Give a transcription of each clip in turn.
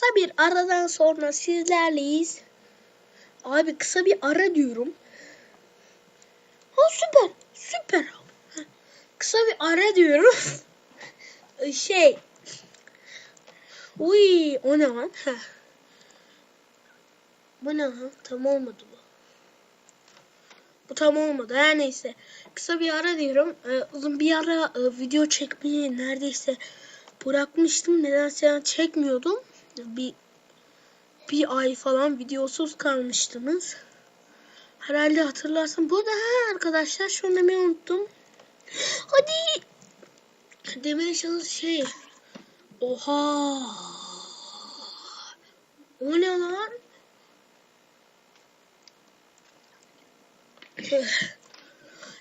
kısa bir aradan sonra sizlerleyiz. Abi kısa bir ara diyorum. Ha süper. Süper. Kısa bir ara diyorum. şey. Uy o ne lan? Bu ne lan? Tam olmadı bu. Bu tam olmadı. Her neyse. Kısa bir ara diyorum. Ee, uzun bir ara e, video çekmeyi neredeyse bırakmıştım. Nedense yani çekmiyordum. Bir bir ay falan videosuz kalmıştınız. Herhalde hatırlarsın. Bu da ha arkadaşlar şunu demeyi unuttum. Hadi. Demeye çalış şey. Oha. O ne lan?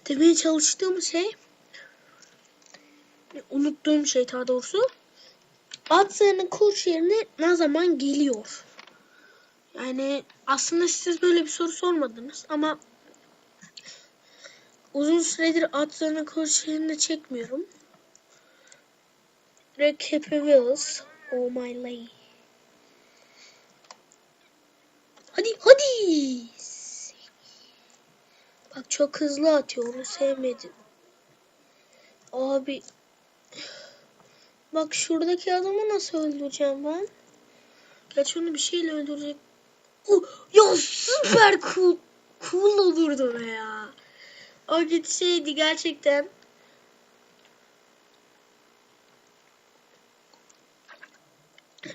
Demeye çalıştığım şey unuttuğum şey daha doğrusu sayının koç yerine ne zaman geliyor? Yani aslında siz böyle bir soru sormadınız ama uzun süredir sayının koç yerine çekmiyorum. Happy Wheels. Oh my lay. Hadi hadi. Bak çok hızlı atıyor onu sevmedim. Abi. Bak şuradaki adamı nasıl öldüreceğim ben? Gerçi onu bir şeyle öldürecek. Oh, ya süper cool. Cool olurdu ya. O gitseydi gerçekten.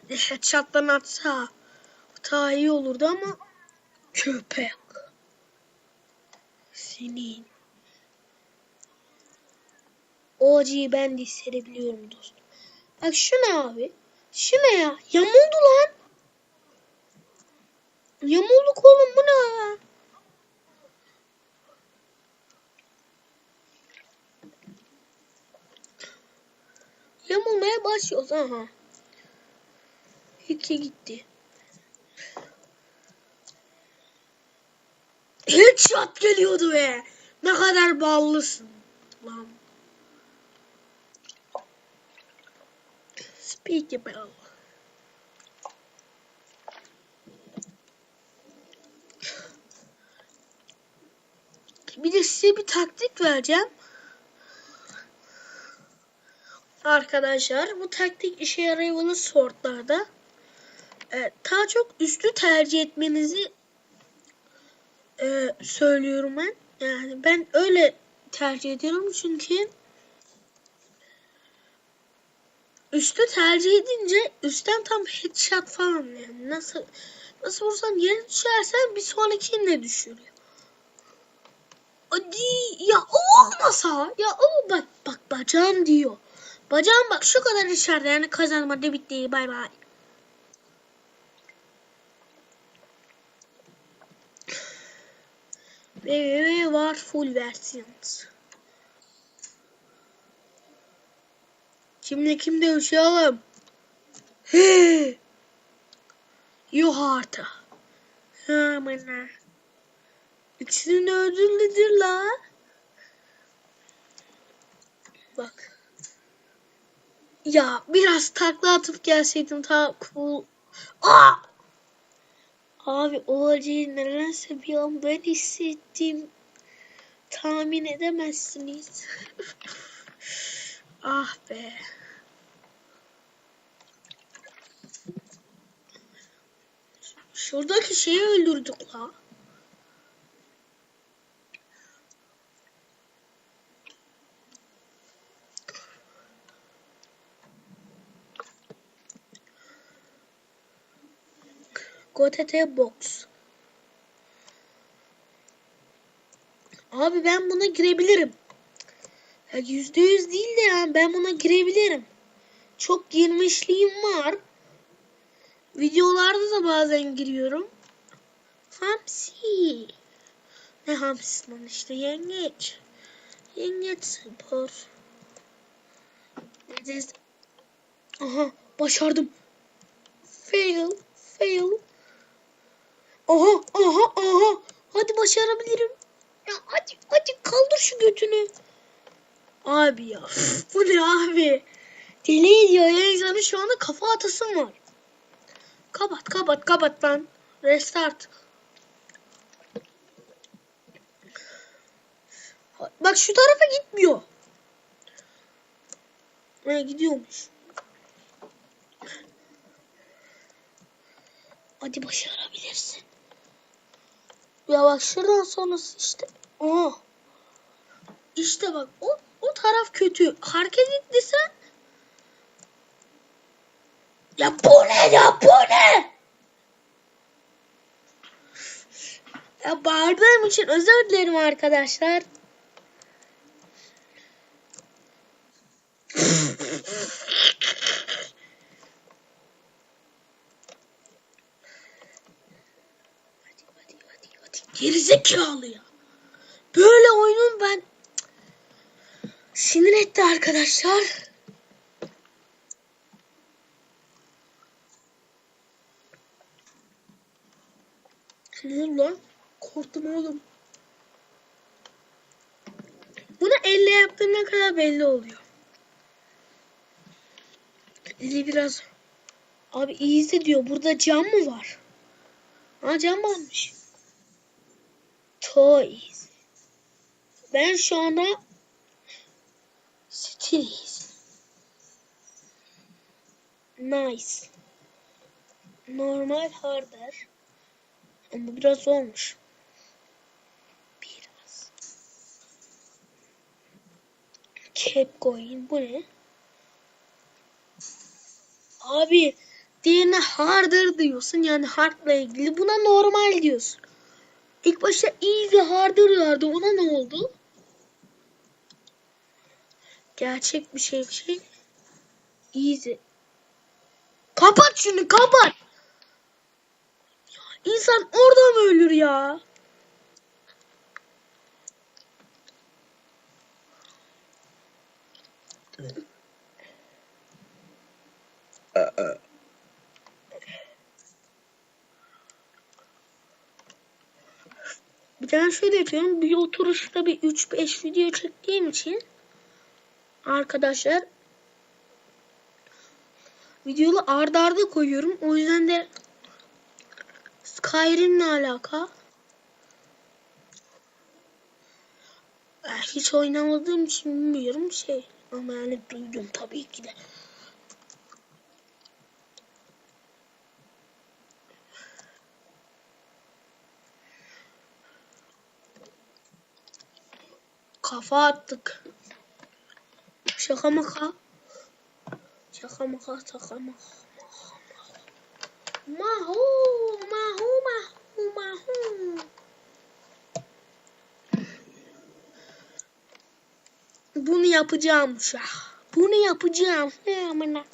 Headshot'tan atsa daha iyi olurdu ama köpek. Senin. O acıyı ben de hissedebiliyorum dostum. Bak şu ne abi? Şu ne ya? Yamuldu lan. Yamulduk oğlum bu ne ya? Yamulmaya başlıyoruz aha. İki gitti. Headshot geliyordu be. Ne kadar ballısın. Lan. Speakable. Bir de size bir taktik vereceğim. Arkadaşlar bu taktik işe yarayabilir sortlarda. Ee, daha çok üstü tercih etmenizi e, söylüyorum ben. Yani ben öyle tercih ediyorum çünkü üstü tercih edince üstten tam headshot falan yani nasıl nasıl vursan yere düşersen bir sonrakini de düşürüyor. Hadi ya o olmasa ya o bak bak bacağım diyor. Bacağım bak şu kadar içeride yani kazanmadı bitti bay bay. Ve var full versiyons. Kimle kim? He. Yok artık. Amına. İkisini la. Bak. Ya biraz takla atıp gelseydim ta cool. Aa! Abi o acıyı nedense bir an ben hissettim. Tahmin edemezsiniz. ah be. Şuradaki şeyi öldürdük la. GoTT Box. Abi ben buna girebilirim. Yüzde yüz değil de yani ben buna girebilirim. Çok girmişliğim var. Videolarda da bazen giriyorum. Hamsi. Ne hamsi lan işte yengeç. Yengeç spor. Aha başardım. Fail. Fail. Aha aha aha. Hadi başarabilirim. Ya hadi hadi kaldır şu götünü. Abi ya bu ne abi? Deli ediyor ya insanın şu anda kafa atasım var. Kapat kapat kapat lan. Restart. Bak şu tarafa gitmiyor. Ne gidiyormuş. Hadi başarabilirsin. Ya bak şuradan sonrası işte. Aa. İşte bak o o taraf kötü. Hareket ettiysen ya bu ne ya bu ne? Ya bağırdığım için özür dilerim arkadaşlar. Gerizekalı ya. Böyle oyunun ben etti arkadaşlar. Ne oldu lan? Korktum oğlum. Bunu elle yaptığım ne kadar belli oluyor. Eli biraz... Abi easy diyor. Burada cam mı var? Ha cam varmış. Toys. Ben şu anda Cities. Nice. Normal harder. Ama biraz zormuş. Biraz. Keep going. Bu ne? Abi diğerine harder diyorsun. Yani hardla ilgili. Buna normal diyorsun. İlk başta easy harder vardı. Ona ne oldu? Gerçek bir şey bir şey. Easy. Kapat şunu kapat. İnsan orada mı ölür ya? Bir tane şöyle yapıyorum. Bir oturuşta bir 3-5 video çektiğim için arkadaşlar videoyu arda arda koyuyorum. O yüzden de Skyrim'le alaka. Eh, Hiç oynamadığım için bilmiyorum şey. Ama yani duydum tabii ki de. Kafa attık. Şaka maka. Şaka maka şaka maka. Mahu, mahu, mahu, mahu. Bunu yapacağım uşak. Bunu yapacağım. Ne amına.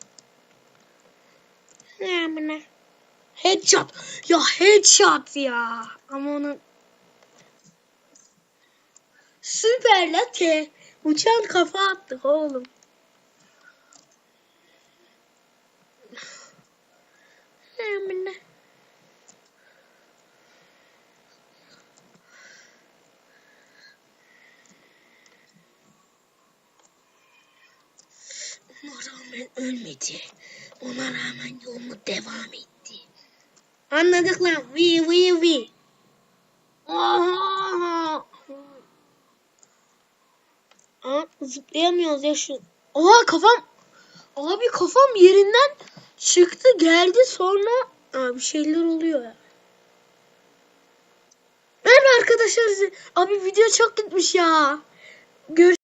Ne amına. Headshot. Ya headshot ya. Ama onu Süper la te. Uçan kafa attık oğlum. Amına. Ona rağmen ölmedi. Ona rağmen yolunu devam etti. Anladık lan. Vi vi vi. Oha. Aa, zıplayamıyoruz ya şu. Oha kafam. Abi kafam yerinden çıktı geldi sonra Aa, bir şeyler oluyor ya. Merhaba arkadaşlar. Abi video çok gitmiş ya. Gör